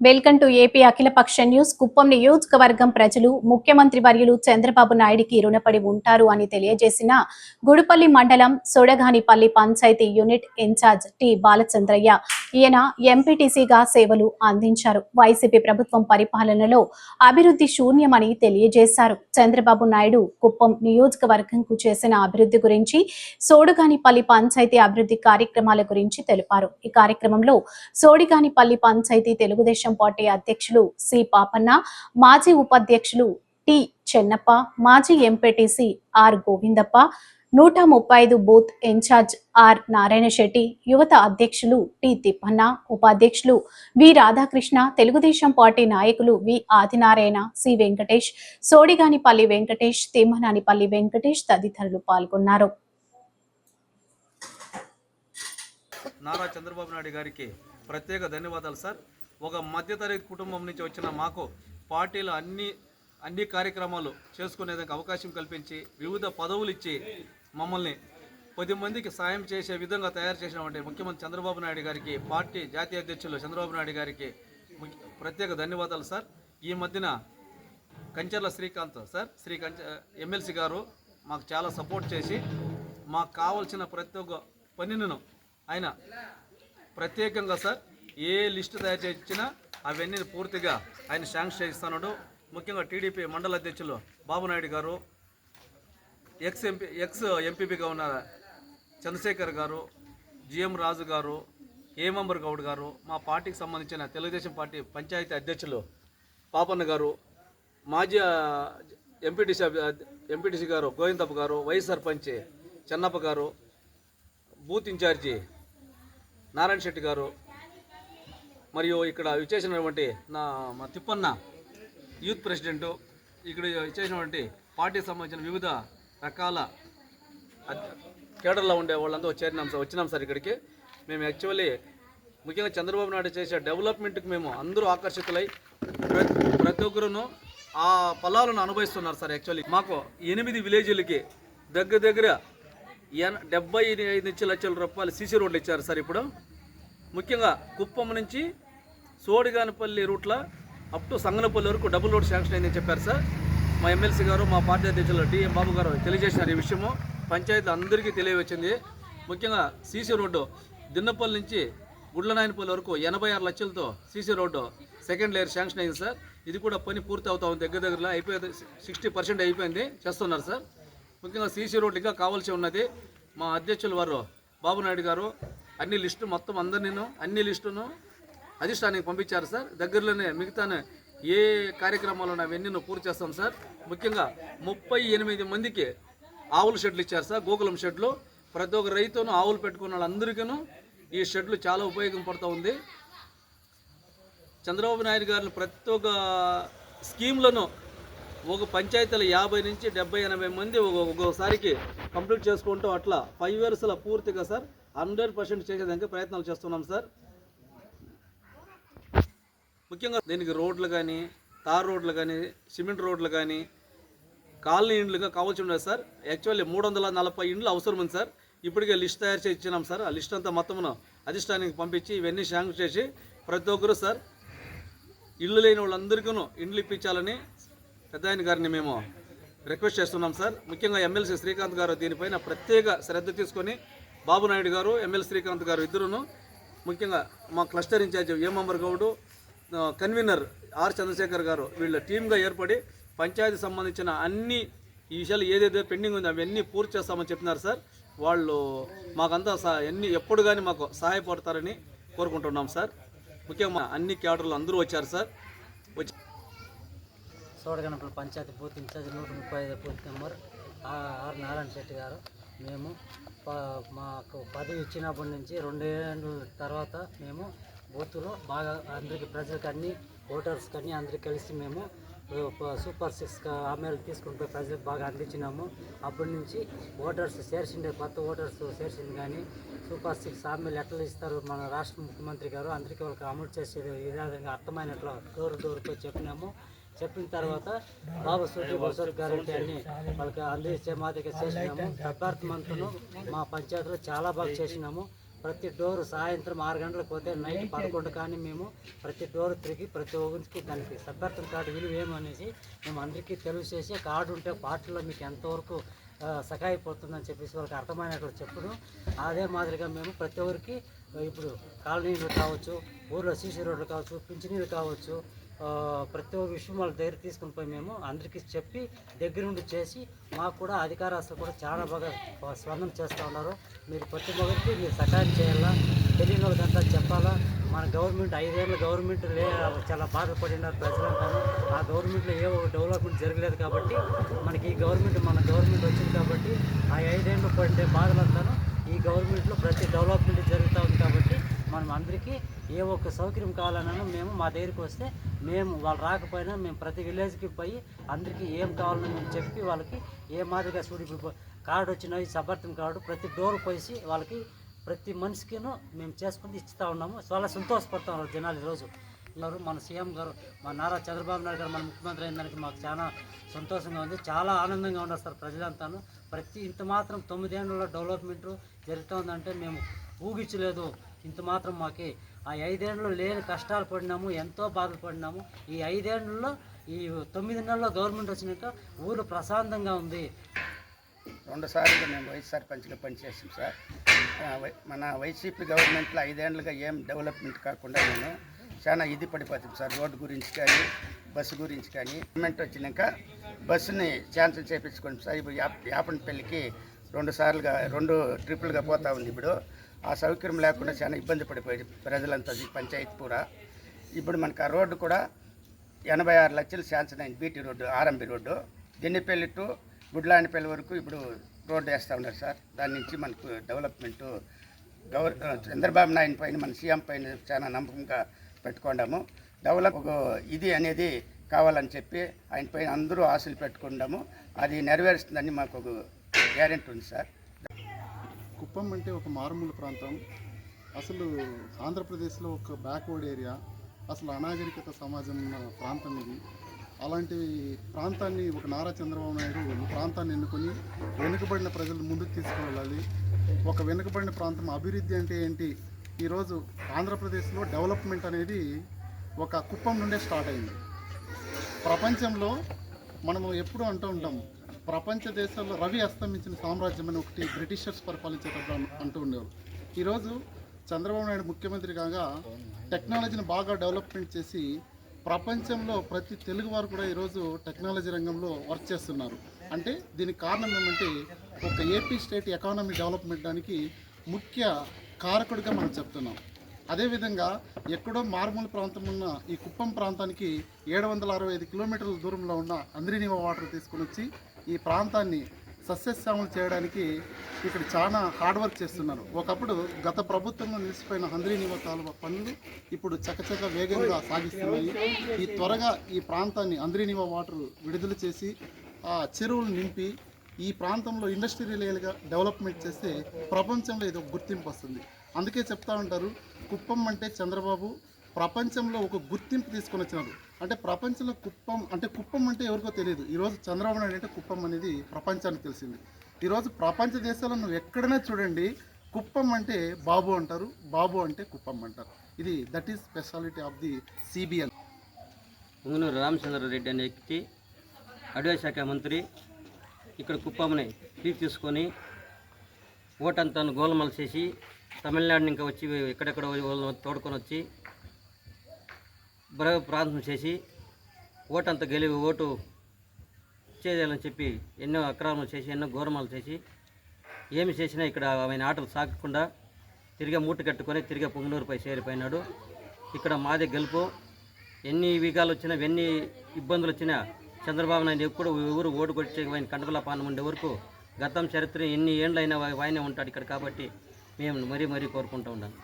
Welcome to AP అఖిలపక్ష news. Kuppam నియోజకవర్గం ప్రజలు ముఖ్యమంత్రి వర్యులు చంద్రబాబు నాయుడికి రుణపడి ఉంటారు అని తెలియజేసిన గుడిపల్లి మండలం Sodaganipalli panchayat unit in charge T Balachandraiah ఈయన ఎంపీటీసీగా సేవలు అందించారు. వైసీపీ ప్రభుత్వం పరిపాలనలో అభివృద్ధి శూన్యమని తెలియజేశారు. చంద్రబాబు నాయుడు కుప్పం నియోజకవర్గంకు చేసిన అభివృద్ధి గురించి సోడుగానిపల్లి పంచాయతీ అభివృద్ధి కార్యక్రమాల గురించి తెలిపారు. ఈ కార్యక్రమంలో సోడిగానిపల్లి పంచాయతీ తెలుగుదేశం పార్టీ అధ్యక్షులు సి పాపన్న మాజీ ఉపాధ్యక్షులు టి చెన్నప్ప మాజీ ఎంపీటీసీ ఆర్ గోవిందప్ప నూట ముప్పై ఐదు booth in charge R Narayana Shetty యువత అధ్యక్షులు టి తిప్పన్న ఉపాధ్యక్షులు వి రాధాకృష్ణ తెలుగుదేశం పార్టీ నాయకులు వి ఆదినారాయణ సి వెంకటేష్ సోడిగానిపల్లి వెంకటేష్ తిమ్మనానిపల్లి వెంకటేష్ తదితరులు పాల్గొన్నారు. నారా చంద్రబాబు నాయుడు గారికి ప్రత్యేక ధన్యవాదాలు సార్. ఒక మధ్యతరగతి కుటుంబం నుంచి వచ్చిన మాకు పార్టీలో అన్ని అన్ని కార్యక్రమాలు చేసుకునేందుకు అవకాశం కల్పించి వివిధ పదవులు ఇచ్చి మమ్మల్ని పది మందికి సాయం చేసే విధంగా తయారు చేసినటువంటి ముఖ్యమంత్రి చంద్రబాబు నాయుడు గారికి పార్టీ జాతీయ అధ్యక్షులు చంద్రబాబు నాయుడు గారికి ప్రత్యేక ధన్యవాదాలు సార్. ఈ మధ్యన కంచర్ల శ్రీకాంత్ సార్ శ్రీ కంచ ఎమ్మెల్సీ గారు మాకు చాలా సపోర్ట్ చేసి మాకు కావాల్సిన ప్రతి ఒక్క పనిను ఆయన ప్రత్యేకంగా సార్ ఏ లిస్టు తయారు చేయించినా అవన్నీ పూర్తిగా ఆయన శాంక్షన్ చేయిస్తున్నాడు. ముఖ్యంగా టీడీపీ మండల అధ్యక్షులు బాబునాయుడు గారు ఎక్స్ ఎంపీ ఎక్స్ ఎంపీపీగా ఉన్న చంద్రశేఖర్ గారు జిఎం రాజు గారు ఏమంబర్ గౌడ్ గారు మా పార్టీకి సంబంధించిన తెలుగుదేశం పార్టీ పంచాయతీ అధ్యక్షులు పాపన్న గారు మాజీ ఎంపీటీసీ ఎంపీటీసీ గారు గోవిందప్ప గారు వైస్ సర్పంచ్ చెన్నప్ప గారు బూత్ ఇన్ఛార్జి నారాయణ శెట్టి గారు మరియు ఇక్కడ ఇచ్చేసినటువంటి నా మా తిప్పన్న యూత్ ప్రెసిడెంటు ఇక్కడ ఇచ్చేసినటువంటి పార్టీకి సంబంధించిన వివిధ రకాల కేడర్లో ఉండే వాళ్ళంతా చేరినాం సార్ వచ్చినాం సార్ ఇక్కడికి. మేము యాక్చువల్లీ ముఖ్యంగా చంద్రబాబు నాయుడు చేసే డెవలప్మెంట్కి మేము అందరూ ఆకర్షితులై ప్రతి ప్రతి ఒక్కరును ఆ ఫలాలను అనుభవిస్తున్నారు సార్ యాక్చువల్లీ. మాకు ఎనిమిది విలేజ్లకి దగ్గర దగ్గర ఎన డెబ్బై ఐదు నుంచి లక్షల రూపాయలు సీసీ రోడ్లు ఇచ్చారు సార్ ఇప్పుడు. ముఖ్యంగా కుప్పం నుంచి సోడిగానపల్లి రూట్లో అప్ టు సంగనపల్లి వరకు డబుల్ రోడ్ శాంక్షన్ అయిందని చెప్పారు సార్. మా ఎమ్మెల్సీ గారు మా పార్టీ అధ్యక్షులు డిఎం బాబు గారు తెలియజేసినారు ఈ విషయము. పంచాయతీ అందరికీ తెలియవచ్చింది. ముఖ్యంగా సీసీ రోడ్డు దిన్నపల్లి నుంచి గుడ్లనాయనపల్లి వరకు ఎనభై ఆరు లక్షలతో CC road second layer sanction అయింది సార్. ఇది కూడా పని పూర్తి అవుతా ఉంది దగ్గర దగ్గరలో. అయిపోయింది సిక్స్టీ పర్సెంట్ అయిపోయింది చేస్తున్నారు సార్. ముఖ్యంగా సీసీ రోడ్డు ఇంకా కావాల్సి ఉన్నది. మా అధ్యక్షులు వారు బాబు నాయుడు గారు అన్ని లిస్టు మొత్తం అందరినీ అన్ని లిస్టును అధిష్టానికి పంపించారు సార్. దగ్గరలోనే మిగతానే ఏ కార్యక్రమాలు ఉన్నాయి అవన్నీ పూర్తి చేస్తాం సార్. ముఖ్యంగా ముప్పై ఎనిమిది మందికి ఆవుల షెడ్లు ఇచ్చారు సార్ గోకులం షెడ్లు. ప్రతి ఒక్క రైతును ఆవులు పెట్టుకున్న వాళ్ళందరికీ ఈ షెడ్లు చాలా ఉపయోగపడుతూ ఉంది. చంద్రబాబు నాయుడు గారిని ప్రతి ఒక్క స్కీమ్లను ఒక పంచాయతీల యాభై నుంచి డెబ్బై ఎనభై మంది ఒక- ఒక్కోసారికి కంప్లీట్ చేసుకుంటూ అట్లా. ఫైవ్ ఇయర్స్లో పూర్తిగా సార్. హండ్రెడ్ పర్సెంట్ చేసేదానికి ప్రయత్నాలు చేస్తున్నాం సార్. ముఖ్యంగా దీనికి రోడ్లు కానీ తార్ రోడ్లు కానీ సిమెంట్ రోడ్లు కానీ కాలనీ ఇండ్లుగా కావాల్సి ఉండదు సార్. యాక్చువల్లీ మూడు వందల నలభై ఇండ్లు అవసరం ఉంది సార్. ఇప్పటికే లిస్ట్ తయారు చేసి ఇచ్చినాం సార్. ఆ లిస్ట్ అంతా మొత్తమును అధిష్టానికి పంపించి ఇవన్నీ శాంక్షన్ చేసి ప్రతి ఒక్కరు సార్ ఇల్లు లేని వాళ్ళందరికీ ఇండ్లు ఇప్పించాలని పెద్ద ఆయన గారిని మేము రిక్వెస్ట్ చేస్తున్నాం సార్. ముఖ్యంగా ఎమ్మెల్సీ శ్రీకాంత్ గారు దీనిపైన ప్రత్యేక శ్రద్ధ తీసుకొని బాబు నాయుడు గారు ఎమ్మెల్యే శ్రీకాంత్ గారు ఇద్దరును ముఖ్యంగా మా క్లస్టర్ ఇన్ఛార్జ్ ఏమంబర్ గౌడు కన్వీనర్ ఆర్ చంద్రశేఖర్ గారు వీళ్ళ టీమ్గా ఏర్పడి పంచాయతీ సంబంధించిన అన్ని ఈ విషయాలు ఏదైతే పెండింగ్ ఉందో అవన్నీ పూర్తి చేస్తామని చెప్పినారు సార్. వాళ్ళు మాకంతా సా ఎన్ని ఎప్పుడు కానీ మాకు సహాయపడతారని కోరుకుంటున్నాం సార్. ముఖ్యంగా అన్ని క్యాడర్లు అందరూ వచ్చారు సార్. వచ్చి సోడగనపల్లి పంచాయతీ బూత్ ఇన్ఛార్జ్ నూట ముప్పై ఐదు booth number R Narayana Shetty గారు. మేము మాకు పదవి ఇచ్చినప్పటి నుంచి రెండేళ్ళ తర్వాత మేము బూత్లో బాగా అందరికి ప్రజలకు అన్ని ఓటర్స్కి అన్ని అందరికి కలిసి మేము సూపర్ సిక్స్ హామీలు తీసుకుంటూ ప్రజలకు బాగా అందించినాము. అప్పటి నుంచి ఓటర్స్ చేర్చిండే కొత్త ఓటర్స్ చేర్చింది కానీ సూపర్ సిక్స్ హామీలు ఎట్లా ఇస్తారు? మన రాష్ట్ర ముఖ్యమంత్రి గారు అందరికీ వాళ్ళకి అమలు చేసే విధంగా అర్థమైనట్లు డోర్ డోర్తో చెప్పినాము. చెప్పిన తర్వాత బాబు సూటి బసర్ గ్యారెంటీ అన్ని వాళ్ళకి అందించే మాదిరిగా చేసినాము. ఫిబ్రవరి మా పంచాయతీలో చాలా బాగా చేసినాము. ప్రతి డోరు సాయంత్రం ఆరు గంటలకు పోతే నైట్ పదకొండు కానీ మేము ప్రతి డోర్ తిరిగి ప్రతి ఒక్కరికి దానికి సభ్యత్వం కార్డు విలువ ఏమనేసి మేము అందరికీ తెలియజేసి కార్డు ఉంటే పార్టీలో మీకు ఎంతవరకు సహాయపడుతుందని చెప్పేసి వాళ్ళకి అర్థమైనట్లు చెప్పును. అదే మాదిరిగా మేము ప్రతి ఒక్కరికి ఇప్పుడు కాలనీలు కావచ్చు ఊర్లో సీసీ రోడ్లు కావచ్చు పింఛనీలు కావచ్చు ప్రతి ఒక్క విషయం వాళ్ళ దగ్గర తీసుకుని పోయి మేము అందరికీ చెప్పి దగ్గరుండి చేసి మాకు కూడా అధికారస్తులు కూడా చాలా బాగా స్పందన చేస్తూ ఉన్నారు. మీరు ప్రతి ఒక్కరికి మీరు సహాయం చేయాలా? తెలియని వాళ్ళకంతా చెప్పాలా? మన గవర్నమెంట్ ఐదేళ్ళ గవర్నమెంట్ లే చాలా బాధపడినారు ప్రజలంతాను ఆ గవర్నమెంట్లో ఏ డెవలప్మెంట్ జరగలేదు కాబట్టి మనకి ఈ గవర్నమెంట్ మన గవర్నమెంట్ వచ్చింది కాబట్టి ఆ ఐదేళ్ళు పడే బాధలంతాను ఈ గవర్నమెంట్లో ప్రతి డెవలప్మెంట్ జరుగుతూ ఉంది కాబట్టి మనం అందరికీ ఏ ఒక్క సౌకర్యం కావాలన్నా మేము మా దగ్గరికి వస్తే మేము వాళ్ళు రాకపోయినా మేము ప్రతి విలేజ్కి పోయి అందరికీ ఏం కావాలని మేము చెప్పి వాళ్ళకి ఏ మాదిరిగా చూడు ఇప్పుడు కార్డు వచ్చిన సబర్థం కార్డు ప్రతి డోర్ పోసి వాళ్ళకి ప్రతి మనిషికిను మేము చేసుకుని ఇస్తూ ఉన్నాము. చాలా సంతోషపడతా ఉన్నారు జనాలు ఈరోజు ఉన్నారు మన సీఎం గారు మా నారా చంద్రబాబు నాయుడు గారు మన ముఖ్యమంత్రి అయిన దానికి మాకు చాలా సంతోషంగా ఉంది. చాలా ఆనందంగా ఉన్నారు సార్ ప్రజలంతాను. ప్రతి ఇంత మాత్రం తొమ్మిదేళ్ళలో డెవలప్మెంట్ జరుగుతుందంటే మేము ఊగించలేదు ఇంత మాత్రం మాకి. ఆ ఐదేళ్ళలో లేని కష్టాలు పడినాము ఎంతో బాధలు పడినాము ఈ ఐదేళ్ళలో ఈ తొమ్మిది నెలల్లో గవర్నమెంట్ వచ్చినాక ఊరు ప్రశాంతంగా ఉంది. రెండుసార్లుగా మేము వైఎస్ సర్పంచ్గా పనిచేసాం సార్. వై- మన వైసీపీ గవర్నమెంట్లో ఐదేళ్ళుగా ఏం డెవలప్మెంట్ కాకుండా నేను చాలా ఇది పడిపోతాం సార్. రోడ్డు గురించి కానీ బస్సు గురించి కానీ. గవర్నమెంట్ వచ్చినాక బస్సుని క్యాన్సిల్ చేయించుకోండి సార్. ఇప్పుడు యాప్ యాపనపల్లికి రెండు సార్లుగా రెండు ట్రిప్పులుగా పోతా ఉంది ఇప్పుడు. ఆ సౌకర్యం లేకుండా చాలా ఇబ్బంది పడిపోయింది ప్రజలంతా ఈ పంచాయతీ పూరా ఇప్పుడు మనకు ఆ రోడ్డు కూడా ఎనభై ఆరు లక్షలు శాంక్షన్ అయింది BT road RMB road. Dinnepalli to Gudlandipalli వరకు ఇప్పుడు రోడ్డు వేస్తూ ఉన్నారు సార్. దాని నుంచి మనకు డెవలప్మెంట్ గవర్ చంద్రబాబు నాయుడు పైన మన సీఎం పైన చాలా నమ్మకంగా పెట్టుకున్నాము డెవలప్ ఇది అనేది కావాలని చెప్పి ఆయన పైన అందరూ ఆశలు పెట్టుకున్నాము అది నెరవేరుస్తుందని మాకు ఒక గ్యారెంటీ ఉంది సార్. కుప్పం అంటే ఒక మారుమూల ప్రాంతం. అసలు ఆంధ్రప్రదేశ్లో ఒక బ్యాక్వర్డ్ ఏరియా. అసలు అనాగరికత సమాజం ఉన్న ప్రాంతం ఇది. అలాంటి ప్రాంతాన్ని ఒక నారా చంద్రబాబు నాయుడు ప్రాంతాన్ని ఎన్నుకొని వెనుకబడిన ప్రజలు ముందుకు తీసుకువెళ్ళాలి. ఒక వెనుకబడిన ప్రాంతం అభివృద్ధి అంటే ఏంటి? ఈరోజు ఆంధ్రప్రదేశ్లో డెవలప్మెంట్ అనేది ఒక కుప్పం నుండే స్టార్ట్ అయింది. ప్రపంచంలో మనము ఎప్పుడు అంటూ ఉంటాము ప్రపంచ దేశాల్లో రవి అస్తమించిన సామ్రాజ్యం అని ఒకటి బ్రిటిషర్స్ పరిపాలించేటప్పుడు అంటూ ఉండేవారు. ఈరోజు చంద్రబాబు నాయుడు ముఖ్యమంత్రి కాగా టెక్నాలజీని బాగా డెవలప్మెంట్ చేసి ప్రపంచంలో ప్రతి తెలుగు వారు కూడా ఈరోజు టెక్నాలజీ రంగంలో వర్క్ చేస్తున్నారు. అంటే దీనికి కారణం ఏమంటే ఒక ఏపీ స్టేట్ ఎకానమీ డెవలప్మెంట్ దానికి ముఖ్య కారకుడిగా మనం చెప్తున్నాం. అదేవిధంగా ఎక్కడో మారుమూల ప్రాంతం ఉన్న ఈ కుప్పం ప్రాంతానికి ఏడు వందల అరవై ఐదు కిలోమీటర్ల దూరంలో ఉన్న అంద్రినివ వాటర్ తీసుకొని వచ్చి ఈ ప్రాంతాన్ని సస్యశ్యామలు చేయడానికి ఇక్కడ చాలా హార్డ్ వర్క్ చేస్తున్నారు. ఒకప్పుడు గత ప్రభుత్వంలో నిలిచిపోయిన హంద్రీనివ కాలువ పనులు ఇప్పుడు చకచక వేగంగా సాగిస్తున్నాయి. ఈ త్వరగా ఈ ప్రాంతాన్ని అంద్రీనివ వాటర్ విడుదల చేసి ఆ చెరువులు నింపి ఈ ప్రాంతంలో ఇండస్ట్రియల్గా డెవలప్మెంట్ చేస్తే ప్రపంచంలో ఇది ఒక గుర్తింపు వస్తుంది. అందుకే చెప్తా ఉంటారు కుప్పం అంటే చంద్రబాబు ప్రపంచంలో ఒక గుర్తింపు తీసుకొని వచ్చినారు అంటే ప్రపంచంలో కుప్పం అంటే కుప్పం అంటే ఎవరికో తెలియదు. ఈరోజు చంద్రబాబు నాయుడు అంటే కుప్పం అనేది ప్రపంచానికి తెలిసింది. ఈరోజు ప్రపంచ దేశాల్లో నువ్వు ఎక్కడైనా చూడండి కుప్పం అంటే బాబు అంటారు బాబు అంటే కుప్పం అంటారు. ఇది that is speciality of the CBL Mungunuru Ramachandra Reddy అనే వ్యక్తి అడవి శాఖ మంత్రి ఇక్కడ కుప్పంని ఫ్రీ తీసుకొని ఓటంతా గోలమల చేసి తమిళనాడు ఇంకా వచ్చి ఎక్కడెక్కడ తోడుకొని వచ్చి బ్ర చేసి ఓటంతా గెలివి ఓటు చేయాలని చెప్పి ఎన్నో అక్రమాలు చేసి ఎన్నో ఘోరమాలు చేసి ఏమి చేసినా ఇక్కడ ఆయన ఆటలు సాగకుండా తిరిగి మూట కట్టుకొని తిరిగి పొంగనూరుపై చేరిపోయినాడు. ఇక్కడ మాదే గెలుపు. ఎన్ని విఘాలు వచ్చినా ఎన్ని ఇబ్బందులు వచ్చినా చంద్రబాబు నాయుడు ఎప్పుడు ఎవరు ఓటు కొట్టి ఆయన కండపల ఉండే వరకు గతం చరిత్ర ఎన్ని ఏండ్లైనా వాయనే ఉంటాడు ఇక్కడ కాబట్టి మేము మరీ మరీ కోరుకుంటూ ఉన్నాను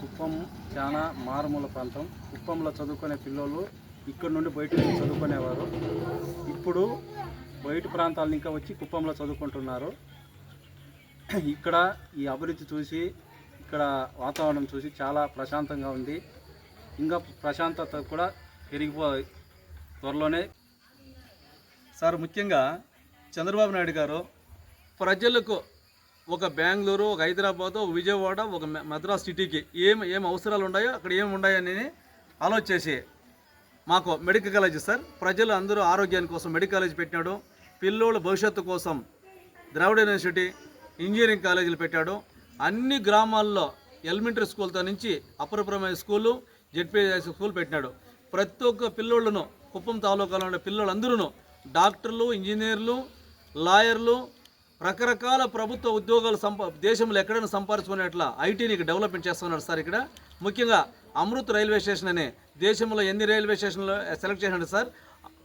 కుప్పం చాలా మారుమూల ప్రాంతం. కుప్పంలో చదువుకునే పిల్లలు ఇక్కడ నుండి బయట చదువుకునేవారు. ఇప్పుడు బయట ప్రాంతాలను ఇంకా వచ్చి కుప్పంలో చదువుకుంటున్నారు. ఇక్కడ ఈ అభివృద్ధి చూసి ఇక్కడ వాతావరణం చూసి చాలా ప్రశాంతంగా ఉంది. ఇంకా ప్రశాంతత కూడా పెరిగిపో త్వరలోనే. సార్ ముఖ్యంగా చంద్రబాబు నాయుడు గారు ప్రజలకు ఒక బెంగళూరు ఒక హైదరాబాద్ ఒక విజయవాడ ఒక మద్రాస్ సిటీకి ఏం ఏం అవసరాలు ఉన్నాయో అక్కడ ఏమి ఉన్నాయని ఆలోచించేసి మాకు మెడికల్ కాలేజ్ సార్. ప్రజలు అందరూ ఆరోగ్యాని కోసం మెడికల్ కాలేజ్ పెట్టినాడు. పిల్లోళ్ళ భవిష్యత్తు కోసం ద్రావిడ యూనివర్సిటీ ఇంజనీరింగ్ కాలేజీలు పెట్టాడు. అన్ని గ్రామాల్లో ఎలిమెంటరీ స్కూల్తో నుంచి upper primary school ZPS school పెట్టినాడు. ప్రతి ఒక్క పిల్లోళ్ళను కుప్పం తాలూకాలో ఉండే పిల్లలందరూ డాక్టర్లు ఇంజనీర్లు లాయర్లు రకరకాల ప్రభుత్వ ఉద్యోగాలు సంపా దేశంలో ఎక్కడైనా సంపాదించుకునేట్లా ఐటీని డెవలప్మెంట్ చేస్తున్నారు సార్ ఇక్కడ. ముఖ్యంగా అమృత్ రైల్వే స్టేషన్ అని దేశంలో ఎన్ని రైల్వే స్టేషన్లు సెలెక్ట్ చేసినాడు సార్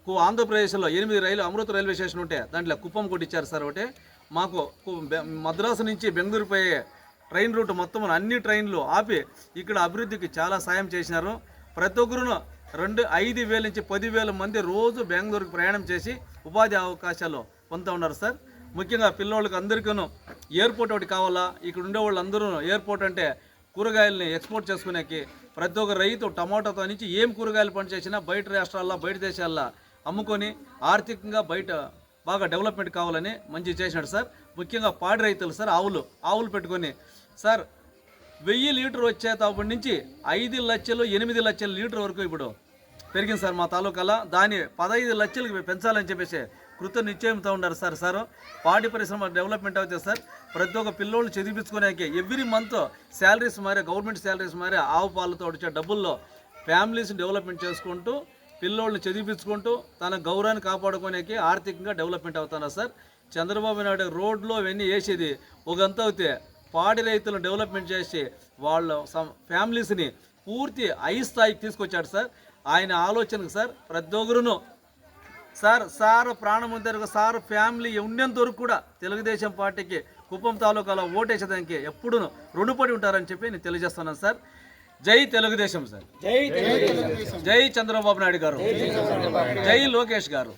కు- ఆంధ్రప్రదేశ్లో ఎనిమిది రైలు అమృత రైల్వే స్టేషన్ ఉంటే దాంట్లో కుప్పం కొట్టించారు సార్ ఒకటి. మాకు కు- బె- మద్రాసు నుంచి బెంగళూరు పోయే ట్రైన్ రూట్ మొత్తం అన్ని ట్రైన్లు ఆపి ఇక్కడ అభివృద్ధికి చాలా సాయం చేసినారు. ప్రతి ఒక్కరును రెండు ఐదు వేల నుంచి పదివేల మంది రోజు బెంగళూరుకు ప్రయాణం చేసి ఉపాధి అవకాశాలు పొందుతూ ఉన్నారు సార్. ముఖ్యంగా పిల్లోళ్ళకి అందరికీను ఎయిర్పోర్ట్ ఒకటి కావాలా? ఇక్కడ ఉండే వాళ్ళందరూ ఎయిర్పోర్ట్ అంటే కూరగాయలని ఎక్స్పోర్ట్ చేసుకునేకి ప్రతి ఒక్క రైతు టమాటాతో నుంచి ఏం కూరగాయలు పని చేసినా బయట రాష్ట్రాల్లో బయట దేశాల్లో అమ్ముకొని ఆర్థికంగా బయట బాగా డెవలప్మెంట్ కావాలని మంచి చేసినాడు సార్. ముఖ్యంగా పాడి రైతులు సార్ ఆవులు ఆవులు పెట్టుకొని. సార్ వెయ్యి లీటర్ వచ్చేటప్పటి నుంచి ఐదు లక్షలు ఎనిమిది లక్షల లీటర్ వరకు ఇప్పుడు పెరిగింది సార్ మా తాలూకాలో. దాన్ని పదహైదు లక్షలకు పెంచాలని చెప్పేసి కృత నిశ్చయంతో ఉన్నారు సార్ సార్. పాడి పరిశ్రమ డెవలప్మెంట్ అవుతుంది సార్. ప్రతి ఒక్క పిల్లోళ్ళు చదివించుకునేకి ఎవ్రీ మంత్ శాలరీస్ మారే గవర్నమెంట్ శాలరీస్ మారే ఆవు పాలతో వచ్చే డబ్బుల్లో ఫ్యామిలీస్ డెవలప్మెంట్ చేసుకుంటూ పిల్లోళ్ళని చదివించుకుంటూ తన గౌరవాన్ని కాపాడుకునేకి ఆర్థికంగా డెవలప్మెంట్ అవుతున్నారు సార్. చంద్రబాబు నాయుడు రోడ్లో ఇవన్నీ వేసేది ఒకంత అవుతే పాడి రైతులను డెవలప్మెంట్ చేసి వాళ్ళ ఫ్యామిలీస్ని పూర్తి ఐ స్థాయికి తీసుకొచ్చాడు సార్. ఆయన ఆలోచనకు సార్ ప్రతి ఒక్కరును సార్ సార్ ప్రాణం ఉందరకు సార్ ఫ్యామిలీ ఉండేంత వరకు కూడా తెలుగుదేశం పార్టీకి కుప్పం తాలూకాలో ఓటేసేదానికి ఎప్పుడూ రుణపడి ఉంటారని చెప్పి నేను తెలియజేస్తున్నాను సార్. జై తెలుగుదేశం సార్. జై చంద్రబాబు నాయుడు గారు. జై లోకేష్ గారు.